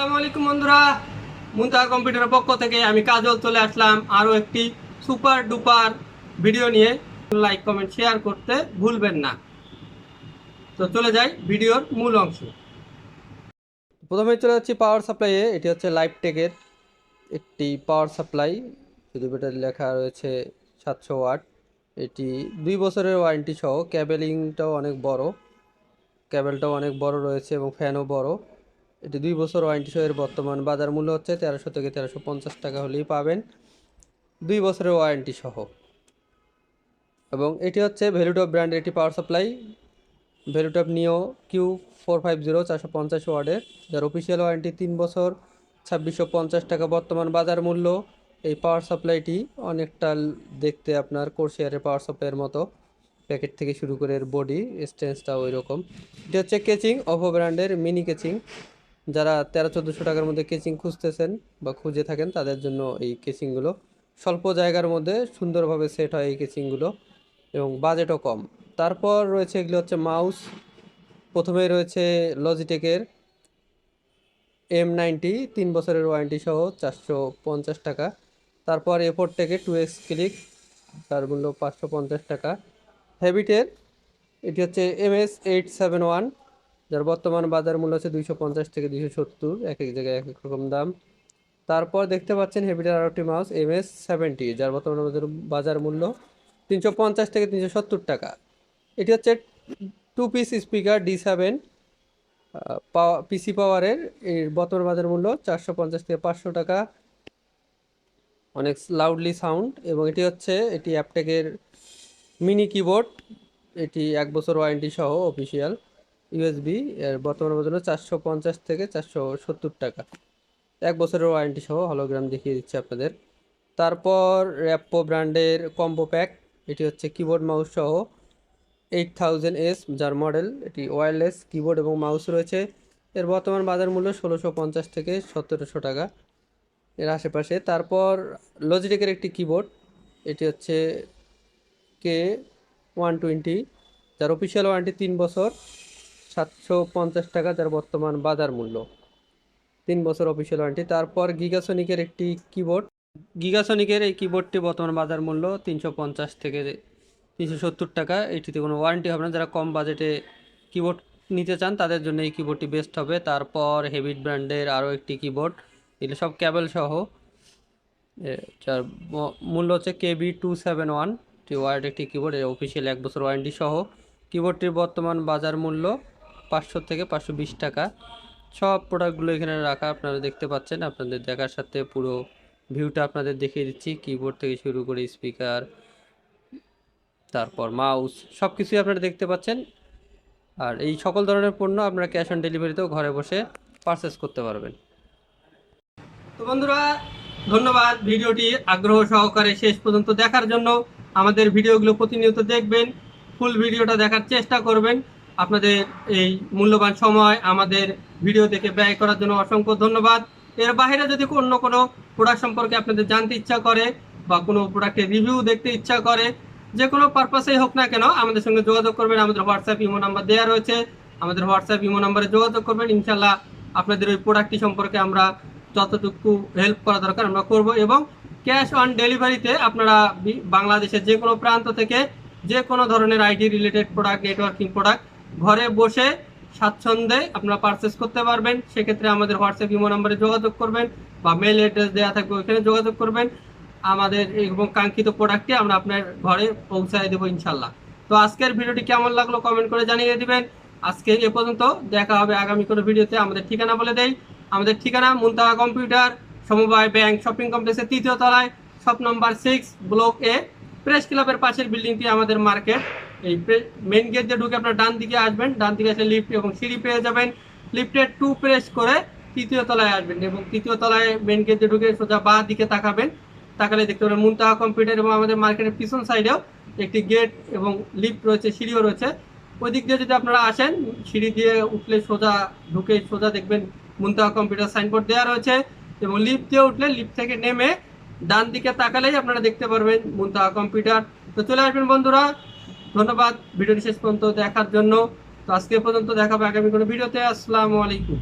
আসসালামু আলাইকুম বন্ধুরা। মুন্তাহা কম্পিউটারের পক্ষ থেকে আমি কাজল চলে আসলাম আরও একটি সুপার ডুপার ভিডিও নিয়ে। লাইক, কমেন্ট, শেয়ার করতে ভুলবেন না। তো চলে যাই ভিডিওর মূল অংশ। প্রথমে চলে যাচ্ছি পাওয়ার সাপ্লাইয়ে এটি হচ্ছে লাইফ টেকের একটি পাওয়ার সাপ্লাই শুধু ব্যাটারি লেখা রয়েছে সাতশো ওয়াট। এটি দুই বছরের ওয়ারেন্টি সহ। ক্যাবেলিংটাও অনেক বড়। ক্যাবেলটাও অনেক বড় রয়েছে এবং ফ্যানও বড়। এটি দুই বছর ওয়ারেন্টি সহ এর বর্তমান বাজার মূল্য হচ্ছে তেরোশো থেকে তেরোশো পঞ্চাশ টাকা হলেই পাবেন। দুই বছরের ওয়ারেন্টি সহ। এবং এটি হচ্ছে ভ্যালুটপ ব্র্যান্ডের একটি পাওয়ার সাপ্লাই ভ্যালুটপ নিও কিউ ফোর ফাইভ জিরো চারশো পঞ্চাশ ওয়ার্ডের, যার অফিসিয়াল ওয়ারেন্টি তিন বছর, ছাব্বিশশো পঞ্চাশ টাকা বর্তমান বাজার মূল্য। এই পাওয়ার সাপ্লাইটি অনেকটা দেখতে আপনার কোর্সিয়ারের পাওয়ার সাপ্লাইয়ের মতো। প্যাকেট থেকে শুরু করে এর বডি স্টেন্সটা ওই রকম এটি হচ্ছে কেচিং অভো ব্র্যান্ডের মিনি কেচিং যারা তেরো, চোদ্দোশো টাকার মধ্যে কেচিং খুঁজতেছেন বা খুঁজে থাকেন, তাদের জন্য এই কেচিংগুলো স্বল্প জায়গার মধ্যে সুন্দরভাবে সেট হয় এই কেচিংগুলো এবং বাজেটও কম। তারপর রয়েছে এগুলো হচ্ছে মাউস প্রথমেই রয়েছে লজিটেকের এম নাইনটি তিন বছরের ওয়ারেন্টি সহ চারশো পঞ্চাশ টাকা। তারপর এফোর থেকে টু এক্স ক্লিক তার মূল্য পাঁচশো পঞ্চাশ টাকা। হ্যাবিটের এটি হচ্ছে M S eight seven one যার বর্তমান বাজার মূল্য হচ্ছে দুইশো পঞ্চাশ থেকে দুইশো সত্তর, এক এক জায়গায় এক এক রকম দাম। তারপর দেখতে পাচ্ছেন হেভিটার আর একটি মাউস এম এস সেভেন্টি যার বর্তমান বাজার মূল্য তিনশো পঞ্চাশ থেকে তিনশো সত্তর টাকা। এটি হচ্ছে two piece speaker D seven পাওয়া পিসি পাওয়ারের এর। বর্তমান বাজার মূল্য চারশো পঞ্চাশ থেকে পাঁচশো টাকা। অনেক লাউডলি সাউন্ড এবং এটি হচ্ছে, এটি অ্যাপটেকের মিনি কিবোর্ড এটি এক বছর ওয়ারেন্টি সহ অফিসিয়াল ইউএসবি এর বর্তমান বাজার চারশো পঞ্চাশ থেকে চারশো সত্তর টাকা। এক বছরের ওয়ারেন্টি সহ হলোগ্রাম দেখিয়ে দিচ্ছি আপনাদের। তারপর র্যাপো ব্র্যান্ডের কম্বো প্যাক এটি হচ্ছে কিবোর্ড মাউস সহ এইট থাউজেন্ড এস যার মডেল এটি ওয়্যারলেস কিবোর্ড এবং মাউস রয়েছে। এর বর্তমান বাজার মূল্য ষোলোশো পঞ্চাশ থেকে সতেরোশো টাকা। এর আশেপাশে তারপর লজিটেকের একটি কিবোর্ড এটি হচ্ছে কে ওয়ান টোয়েন্টি যার অফিসিয়াল ওয়ারেন্টি তিন বছর। সাতশো পঞ্চাশ টাকা যার বর্তমান বাজার মূল্য। তিন বছর অফিসিয়াল ওয়ারেন্টি তারপর গিগাসনিকের একটি কিবোর্ড গিগাসনিকের এই কিবোর্ডটি বর্তমান বাজার মূল্য তিনশো পঞ্চাশ থেকে তিনশো সত্তর টাকা। এটিতে কোনো ওয়ারেন্টি হবে না। যারা কম বাজেটে কিবোর্ড নিতে চান, তাদের জন্য এই কিবোর্ডটি বেস্ট হবে। তারপর হেভিট ব্র্যান্ডের আরও একটি কিবোর্ড এগুলো সব ক্যাবেল সহ। যার মূল্য হচ্ছে KB two seven one word একটি কিবোর্ড এর অফিসিয়াল এক বছর ওয়ারেন্টি সহ। কিবোর্ডটির বর্তমান বাজার মূল্য পাঁচশো থেকে পাঁচশো বিশ টাকা। সব প্রোডাক্টগুলো এখানে রাখা আপনারা দেখতে পাচ্ছেন। আপনাদের দেখার সাথে পুরো ভিউটা আপনাদের দেখিয়ে দিচ্ছি। কিবোর্ড থেকে শুরু করে স্পিকার তারপর মাউস সব কিছুই আপনারা দেখতে পাচ্ছেন। আর এই সকল ধরনের পণ্য আপনারা ক্যাশ অন ডেলিভারিতেও ঘরে বসে পারচেস করতে পারবেন। তো বন্ধুরা, ধন্যবাদ ভিডিওটি আগ্রহ সহকারে শেষ পর্যন্ত দেখার জন্য। আমাদের ভিডিওগুলো প্রতিনিয়ত দেখবেন, ফুল ভিডিওটা দেখার চেষ্টা করবেন। আপনাদের এই মূল্যবান সময় আমাদের ভিডিও দেখে ব্যয় করার জন্য অসংখ্য ধন্যবাদ। এর বাইরে যদি অন্য কোনো প্রোডাক্ট সম্পর্কে আপনাদের জানতে ইচ্ছা করে বা কোনো প্রোডাক্টের রিভিউ দেখতে ইচ্ছা করে, যে কোনো পারপাসেই হোক না কেন আমাদের সঙ্গে যোগাযোগ করবেন। আমাদের হোয়াটসঅ্যাপ ইমো নাম্বার দেওয়া রয়েছে। আমাদের হোয়াটসঅ্যাপ ইমো নাম্বারে যোগাযোগ করবেন। ইনশাল্লাহ আপনাদের ওই প্রোডাক্টটি সম্পর্কে আমরা যতটুকু হেল্প করা দরকার আমরা করব এবং ক্যাশ অন ডেলিভারিতে আপনারা বাংলাদেশের যে কোনো প্রান্ত থেকে যে কোনো ধরনের IT related product networking product ঘরে বসে স্বাচ্ছন্দ্যে আপনারা পারচেস করতে পারবেন। সেক্ষেত্রে আমাদের হোয়াটসঅ্যাপ ইমো নাম্বারে যোগাযোগ করবেন বা মেল অ্যাড্রেস দেওয়া থাকবে ওইখানে যোগাযোগ করবেন। আমাদের এবং কাঙ্ক্ষিত প্রোডাক্টটি আমরা আপনার ঘরে পৌঁছায় দেবো ইনশাল্লাহ তো আজকের ভিডিওটি কেমন লাগল কমেন্ট করে জানিয়ে দিবেন। আজকে এ পর্যন্ত দেখা হবে আগামী কোনো ভিডিওতে। আমাদের ঠিকানা বলে দেই। আমাদের ঠিকানা মুনতাহা কম্পিউটার, সমবায় ব্যাংক, শপিং কমপ্লেক্সের তৃতীয় তলায়, shop number six block A press ক্লাবের পাশের বিল্ডিংটি আমাদের মার্কেট এই মেন গেট দিয়ে ঢুকে আপনার ডান দিকে আসবেন, ডান দিকে আসলে লিফট এবং সিঁড়ি পেয়ে যাবেন। লিফটের টু প্রেস করে তৃতীয় তলায় আসবেন এবং তৃতীয় তলায় মেন গেট দিয়ে ঢুকে সোজা বা দিকে তাকাবেন। তাকালে দেখতে পাবেন মুনতাহা কম্পিউটার এবং আমাদের মার্কেটের পিছন সাইডেও একটি গেট এবং লিফট রয়েছে, সিঁড়িও রয়েছে। ওই দিক দিয়ে যদি আপনারা আসেন, সিঁড়ি দিয়ে উঠলে সোজা ঢুকে সোজা দেখবেন মুনতাহা কম্পিউটার সাইনবোর্ড দেওয়া রয়েছে এবং লিফট দিয়ে উঠলে লিফট থেকে নেমে ডান দিকে তাকালেই আপনারা দেখতে পারবেন মুনতাহা কম্পিউটার তো চলে আসবেন বন্ধুরা ধন্যবাদ। ভিডিওটি শেষ পর্যন্ত দেখার জন্য। তো আজকে পর্যন্ত দেখাবো। আগামী কোনো ভিডিওতে আসসালামু আলাইকুম।